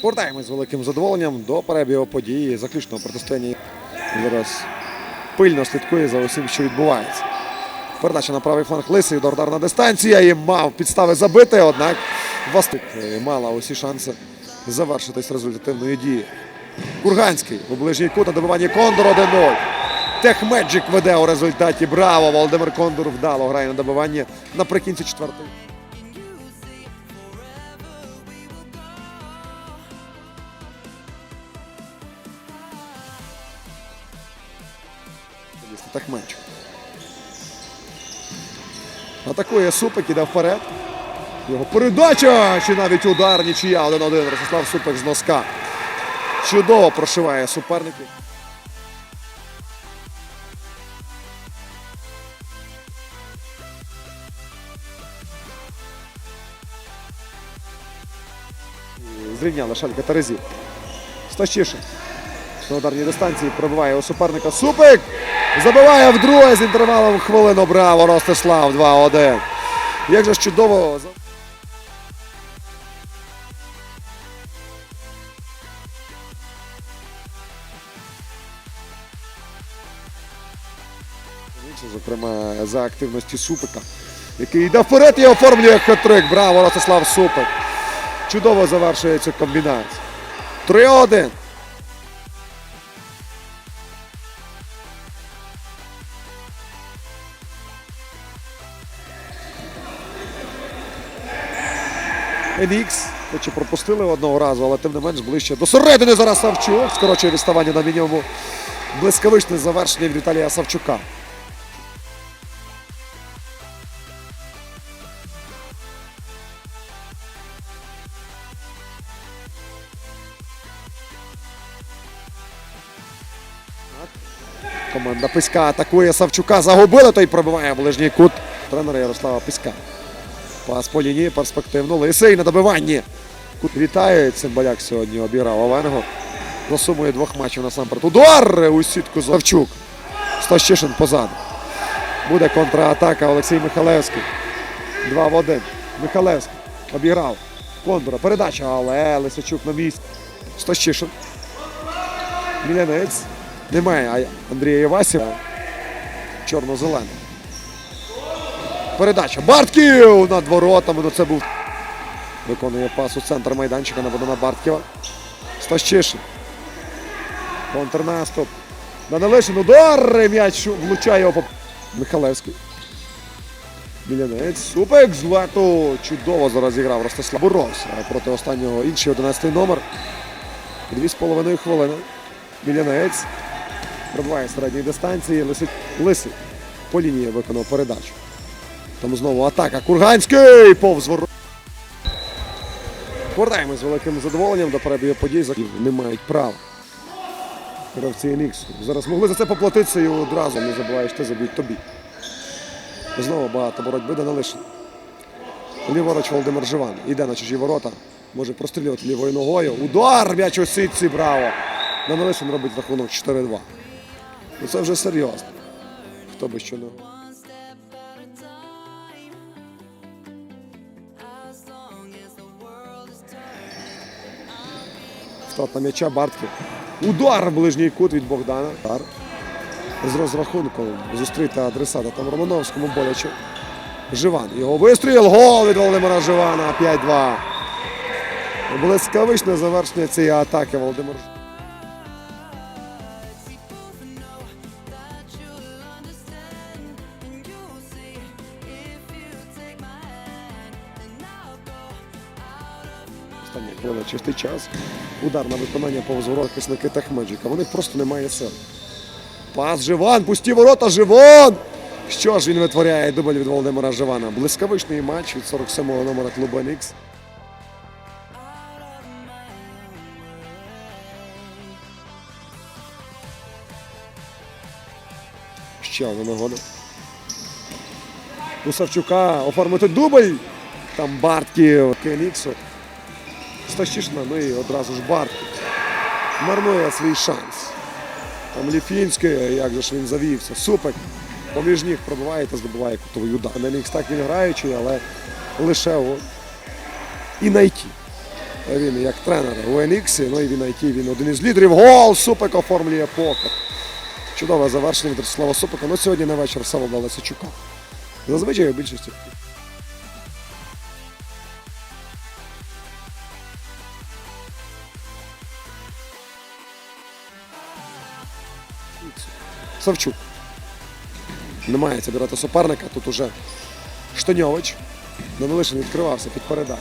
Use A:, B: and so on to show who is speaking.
A: Повертаємось з великим задоволенням до перебігу події заключного протистояння. Зараз пильно слідкує за усім, що відбувається. Передача на правий фланг Лисий, ударна дистанція і мав підстави забити, однак Вастик е, мала усі шанси завершитись результативною дією. Курганський у ближній кут на добиванні Кондор 1-0. Техмеджик веде у результаті. Браво! Володимир Кондор вдало грає на добиванні наприкінці четвертої. Дійсно, Техмеджик. Атакує Супик, іде вперед. Його передача! Чи навіть удар, нічия 1-1. Ростислав Супик з носка. Чудово прошиває суперників. І Зрівняли Шалька Терезів. Стащишин. На ударній дистанції пробиває у суперника. Супик! Забиває вдруге з інтервалом хвилину. Браво! Ростислав 2-1. Як же ж чудово. Зокрема, за активності Супика, який йде вперед і оформлює хет-трик. Браво, Ростислав Супик. Чудово завершує цю комбінацію. 3-1. Енікс, хоч і пропустили одного разу, але тим не менш ближче до середини зараз Савчук. Скорочує відставання на мінімуму. Блискавичне завершення від Віталія Савчука. Команда Писька атакує Савчука. Загубили, той пробиває ближній кут тренера Ярослава Писька. Пас по лінії перспективно. Лисий на добиванні. Вітає. Цимбаляк сьогодні обіграв Овенго. За сумою двох матчів насамперед. Удар у сітку Савчук. Стащишин позаду. Буде контратака Олексій Михалевський. 2 в 1. Михалевський обіграв. Кондора. Передача, але Лисичук на місці. Стащишин. Мілянець. Немає Андрія Євасєва. Чорно-зелений. Передача. Бартків над воротами. Ну це був. Виконує пас у центр майданчика на Богдана Бартківа. Стащишин. Контрнаступ. Данилишин. Удар. М'яч влучає по- Михалевський. Мілянець. Супик з лету. Чудово зараз зіграв Ростислав. Боровся проти останнього інший 11 номер. Дві з половиною хвилини. Мілянець. Пробиває з середньої дистанції. Лисий. Лисий. По лінії виконав передачу. Там знову атака. Курганський повз ворот. Повертаємось з великим задоволенням до перебігу подій. За- Не мають права. Гравці Еліксу. Зараз могли за це поплатитися і одразу не забуваєш, ти заб'ють тобі. Знову багато боротьби до Налишин. Ліворуч Володимир Живан. Іде на чужі ворота. Може прострілювати лівою ногою. Удар! М'яч у сітці, браво! Данилишин робить рахунок 4-2. Ну це вже серйозно. Хто би що не. Втрата м'яча Бартків. Удар в ближній кут від Богдана. Удар. З розрахунком зустріти адресата там Романовському боляче. Живан. Його вистріл. Гол від Володимира Живана. 5-2. Блискавичне завершення цієї атаки Володимир. Ж- Остання хвилина чистий час. Удар на виконання повз ворот захисники Техмеджика. Вони просто немає сил. Пас Живан, пусті ворота, Живан! Що ж він витворяє дубль від Володимира Живана? Блискавичний матч від 47-го номера клубу Нікс. Ще одна нагода. У Савчука оформити дубль. Там Бартків, Келіксу. Сташишна, ну і одразу ж Барків. Марнує свій шанс. Там Ліфінський, як же ж він завівся, супер. Поміж ніг пробиває та здобуває кутовий удар. На мікс так він граючий, але лише о... і на ІТ. Він як тренер у НХ, ну і він на він один із лідерів. Гол! Супик оформлює покер. Чудове завершення від Слава Супика. Ну сьогодні на вечір все Лисичука. Зазвичай у більшості. Савчук. Намагається обирати суперника. Тут уже не Ненавишин відкривався під передачу.